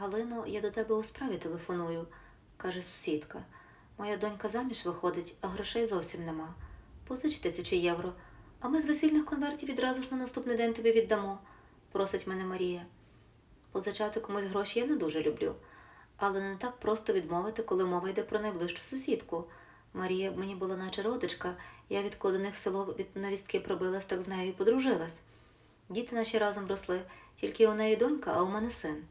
Галино, я до тебе у справі телефоную, каже сусідка. Моя донька заміж виходить, а грошей зовсім нема. Позич тисячу євро, а ми з весільних конвертів відразу ж на наступний день тобі віддамо, просить мене Марія. Позичати комусь гроші я не дуже люблю, але не так просто відмовити, коли мова йде про найближчу сусідку. Марія мені була наче родичка, я до в село від навістки пробилась, так з нею і подружилась. Діти наші разом росли, тільки у неї донька, а у мене син.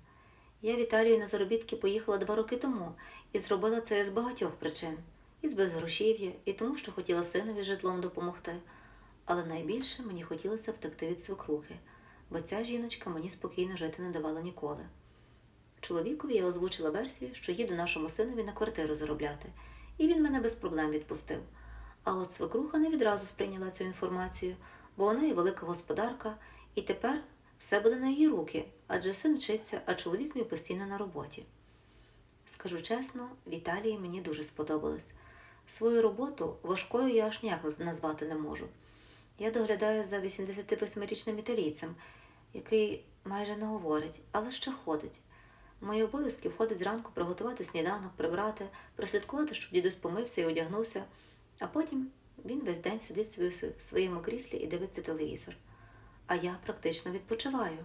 Я в Італію на заробітки поїхала два роки тому і зробила це з багатьох причин. І з безгрошів'я, і тому, що хотіла синові житлом допомогти. Але найбільше мені хотілося втекти від свекрухи, бо ця жіночка мені спокійно жити не давала ніколи. Чоловікові я озвучила версію, що їду нашому синові на квартиру заробляти, і він мене без проблем відпустив. А от свекруха не відразу сприйняла цю інформацію, бо у неї велика господарка, і тепер все буде на її руки, адже син вчиться, а чоловік мій постійно на роботі. Скажу чесно, в Італії мені дуже сподобалось. Свою роботу важкою я аж ніяк назвати не можу. Я доглядаю за 88-річним італійцем, який майже не говорить, але ще ходить. Мої обов'язки входить зранку приготувати сніданок, прибрати, прослідкувати, щоб дідусь помився і одягнувся, а потім він весь день сидить в своєму кріслі і дивиться телевізор. А я практично відпочиваю.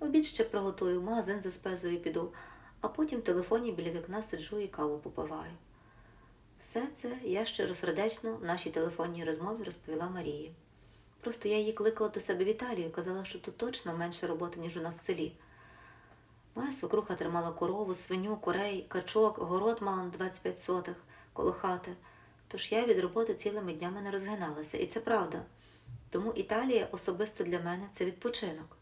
Обід ще приготую, магазин за спезою піду, а потім в телефоні біля вікна сиджу і каву попиваю. Все це я щиросердечно в нашій телефонній розмові розповіла Марії. Просто я її кликала до себе в Італію, казала, що тут точно менше роботи, ніж у нас в селі. Моя свекруха тримала корову, свиню, курей, качок, город мала на 25 сотих коло хати. Тож я від роботи цілими днями не розгиналася, і це правда. Тому Італія особисто для мене це відпочинок.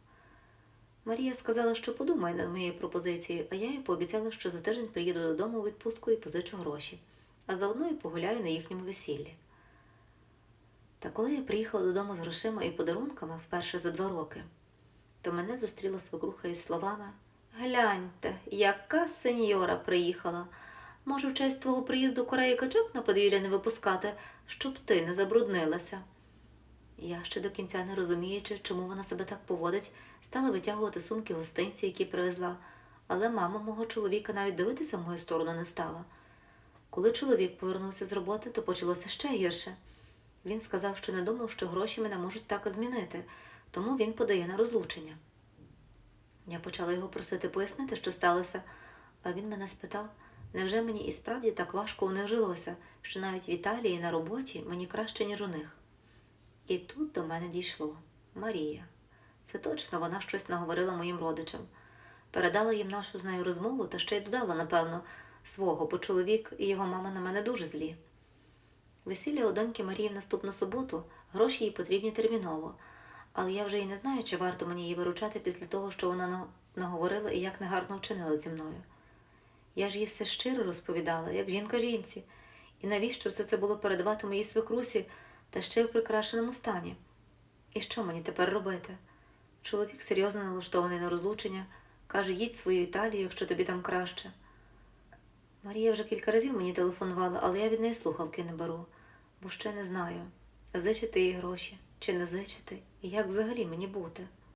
Марія сказала, що подумає над моєю пропозицією, а я їй пообіцяла, що за тиждень приїду додому у відпустку і позичу гроші, а заодно і погуляю на їхньому весіллі. Та коли я приїхала додому з грошима і подарунками вперше за два роки, то мене зустріла свекруха із словами Гляньте, яка сеньора приїхала. Може, в честь твого приїзду курей і качок на подвір'я не випускати, щоб ти не забруднилася. Я ще до кінця не розуміючи, чому вона себе так поводить, стала витягувати сумки гостинці, які привезла, але мама мого чоловіка навіть дивитися в мою сторону не стала. Коли чоловік повернувся з роботи, то почалося ще гірше. Він сказав, що не думав, що гроші мене можуть так змінити, тому він подає на розлучення. Я почала його просити пояснити, що сталося, а він мене спитав, невже мені і справді так важко у них жилося, що навіть в Італії на роботі мені краще, ніж у них. І тут до мене дійшло Марія. Це точно вона щось наговорила моїм родичам, передала їм нашу з нею розмову та ще й додала, напевно, свого, бо чоловік і його мама на мене дуже злі. Весілля у доньки Марії в наступну суботу, гроші їй потрібні терміново, але я вже й не знаю, чи варто мені її виручати після того, що вона наговорила і як негарно вчинила зі мною. Я ж їй все щиро розповідала, як жінка жінці, і навіщо все це було передавати моїй свекрусі та ще й в прикрашеному стані. І що мені тепер робити? Чоловік серйозно налаштований на розлучення, каже, їдь свою Італію, якщо тобі там краще. Марія вже кілька разів мені телефонувала, але я від неї слухавки не беру, бо ще не знаю, зичити їй гроші чи не зичити, і як взагалі мені бути.